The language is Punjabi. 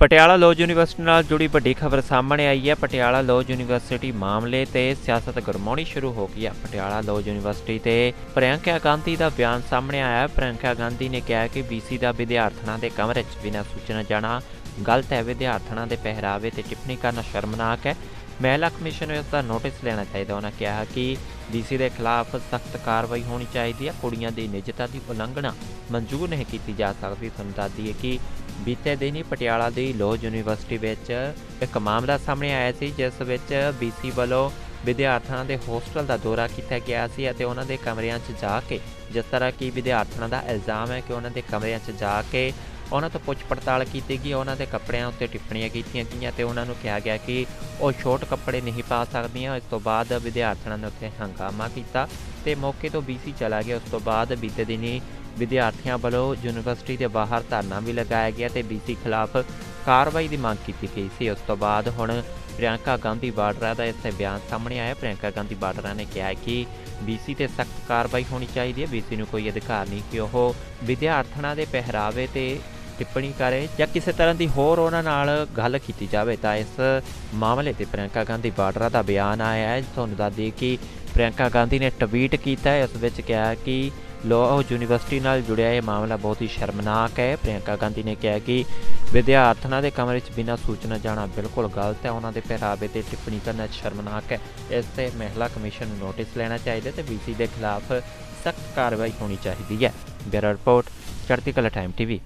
ਪਟਿਆਲਾ ਲਾਅ ਯੂਨੀਵਰਸਿਟੀ ਨਾਲ ਜੁੜੀ ਵੱਡੀ ਖਬਰ ਸਾਹਮਣੇ ਆਈ ਹੈ। ਪਟਿਆਲਾ ਲਾਅ ਯੂਨੀਵਰਸਿਟੀ ਮਾਮਲੇ ਤੇ ਸਿਆਸਤ ਗਰਮਾਉਣੀ ਸ਼ੁਰੂ ਹੋ ਗਈ ਹੈ। ਪਟਿਆਲਾ ਲਾਅ ਯੂਨੀਵਰਸਿਟੀ ਤੇ ਪ੍ਰਿਯੰਕਾ ਗਾਂਧੀ ਦਾ ਬਿਆਨ ਸਾਹਮਣੇ ਆਇਆ ਹੈ। ਪ੍ਰਿਯੰਕਾ ਗਾਂਧੀ ਨੇ ਕਿਹਾ ਕਿ ਬੀਸੀ ਦਾ ਵਿਦਿਆਰਥਣਾਂ ਦੇ ਕਮਰੇ 'ਚ ਬਿਨਾਂ ਸੂਚਨਾ ਜਾਣਾ ਗਲਤ ਹੈ। ਵਿਦਿਆਰਥਣਾਂ ਦੇ ਪਹਿਰਾਵੇ ਤੇ ਟਿੱਪਣੀ ਕਰਨਾ ਸ਼ਰਮਨਾਕ ਹੈ। ਮਹਿਲਾ ਕਮਿਸ਼ਨ ਨੂੰ ਇਸ ਦਾ ਨੋਟਿਸ ਲੈਣਾ ਚਾਹੀਦਾ ਉਹਨਾਂ ਕਿਹਾ ਕਿ ਡੀਸੀ ਦੇ ਖਿਲਾਫ ਸਖਤ ਕਾਰਵਾਈ ਹੋਣੀ ਚਾਹੀਦੀ ਹੈ। ਕੁੜੀਆਂ ਦੀ ਨਿੱਜਤਾ ਦੀ ਉਲੰਘਣਾ ਮਨਜ਼ੂਰ ਨਹੀਂ ਕੀਤੀ ਜਾ ਸਕਦੀ। ਤੁਹਾਨੂੰ ਦੱਸਦੀ ਹੈ ਕਿ ਬੀਤੇ ਦਿਨੀ ਪਟਿਆਲਾ ਦੀ ਲੋਹ ਯੂਨੀਵਰਸਿਟੀ ਵਿੱਚ ਇੱਕ ਮਾਮਲਾ ਸਾਹਮਣੇ ਆਇਆ ਸੀ, ਜਿਸ ਵਿੱਚ ਬੀਸੀ ਵੱਲੋਂ ਵਿਦਿਆਰਥਣਾਂ ਦੇ ਹੋਸਟਲ ਦਾ ਦੌਰਾ ਕੀਤਾ ਗਿਆ ਸੀ ਅਤੇ ਉਹਨਾਂ ਦੇ ਕਮਰਿਆਂ 'ਚ ਜਾ ਕੇ, ਜਿਸ ਤਰ੍ਹਾਂ ਕਿ ਵਿਦਿਆਰਥਣਾਂ ਦਾ ਇਲਜ਼ਾਮ ਹੈ ਕਿ ਉਹਨਾਂ ਦੇ ਕਮਰਿਆਂ 'ਚ ਜਾ ਕੇ ਉਹਨਾਂ ਤੋਂ ਪੁੱਛ ਪੜਤਾਲ ਕੀਤੀ ਗਈ, ਉਹਨਾਂ ਦੇ ਕੱਪੜਿਆਂ ਉੱਤੇ ਟਿੱਪਣੀਆਂ ਕੀਤੀਆਂ ਗਈਆਂ ਤੇ ਉਹਨਾਂ ਨੂੰ ਕਿਹਾ ਗਿਆ ਕਿ ਉਹ ਛੋਟ ਕੱਪੜੇ ਨਹੀਂ ਪਾ ਸਕਦੀਆਂ। ਇਸ ਤੋਂ ਬਾਅਦ ਵਿਦਿਆਰਥਣਾਂ ਨੇ ਉੱਥੇ ਹੰਗਾਮਾ ਕੀਤਾ ਤੇ ਮੌਕੇ ਤੋਂ ਬੀਸੀ ਚਲਾ ਗਿਆ। ਉਸ ਤੋਂ ਬਾਅਦ ਬੀਤੇ ਦਿਨੀ ਵਿਦਿਆਰਥੀਆਂ ਵੱਲੋਂ ਯੂਨੀਵਰਸਿਟੀ ਦੇ ਬਾਹਰ ਧਰਨਾ ਵੀ ਲਗਾਇਆ ਗਿਆ ਤੇ ਬੀਸੀ ਖਿਲਾਫ ਕਾਰਵਾਈ ਦੀ ਮੰਗ ਕੀਤੀ ਗਈ ਸੀ। ਉਸ ਤੋਂ ਬਾਅਦ ਹੁਣ ਪ੍ਰਿਯੰਕਾ ਗਾਂਧੀ ਬਾਡਰਾ ਦਾ ਇੱਥੇ ਬਿਆਨ ਸਾਹਮਣੇ ਆਇਆ। ਪ੍ਰਿਯੰਕਾ ਗਾਂਧੀ ਬਾਡਰਾ ਨੇ ਕਿਹਾ ਹੈ ਕਿ ਬੀਸੀ ਤੇ ਸਖਤ ਕਾਰਵਾਈ ਹੋਣੀ ਚਾਹੀਦੀ ਹੈ। ਬੀਸੀ ਨੂੰ ਕੋਈ ਅਧਿਕਾਰ ਨਹੀਂ ਕਿ ਉਹ ਵਿਦਿਆਰਥਣਾਂ ਦੇ ਪਹਿਰਾਵੇ ਤੇ ਟਿੱਪਣੀ ਕਰੇ ਜਾਂ ਕਿਸੇ ਤਰ੍ਹਾਂ ਦੀ ਹੋਰ ਉਹਨਾਂ ਨਾਲ ਗੱਲ ਕੀਤੀ ਜਾਵੇ। ਤਾਂ ਇਸ ਮਾਮਲੇ ਤੇ ਪ੍ਰਿਯੰਕਾ ਗਾਂਧੀ ਬਾਡਰਾ ਦਾ ਬਿਆਨ ਆਇਆ ਹੈ। ਤੁਹਾਨੂੰ ਦੱਸ ਦਈਏ ਕਿ ਪ੍ਰਿਯੰਕਾ ਗਾਂਧੀ ਨੇ ਟਵੀਟ ਕੀਤਾ ਹੈ। ਇਸ ਵਿੱਚ ਕਿਹਾ ਕਿ ਲਾਅ ਯੂਨੀਵਰਸਿਟੀ ਨਾਲ ਜੁੜਿਆ ਇਹ ਮਾਮਲਾ ਬਹੁਤ ਹੀ ਸ਼ਰਮਨਾਕ ਹੈ। ਪ੍ਰਿਯੰਕਾ ਗਾਂਧੀ ਨੇ ਕਿਹਾ ਕਿ ਵਿਦਿਆਰਥਣਾਂ ਦੇ ਕਮਰੇ 'ਚ ਬਿਨਾਂ ਸੂਚਨਾ ਜਾਣਾ ਬਿਲਕੁਲ ਗਲਤ ਹੈ। ਉਹਨਾਂ ਦੇ ਪਹਿਰਾਵੇ ਤੇ ਟਿੱਪਣੀ ਕਰਨਾ ਸ਼ਰਮਨਾਕ ਹੈ। ਇਸ ਤੇ ਮਹਿਲਾ ਕਮਿਸ਼ਨ ਨੂੰ ਨੋਟਿਸ ਲੈਣਾ ਚਾਹੀਦਾ ਤੇ ਬੀਸੀ ਦੇ ਖਿਲਾਫ ਸਖਤ ਕਾਰਵਾਈ ਹੋਣੀ ਚਾਹੀਦੀ ਹੈ। ਬਿਊਰੋ ਰਿਪੋਰਟ, ਚੜ੍ਹਦੀ ਕਲਾ ਟਾਈਮ ਟੀਵੀ।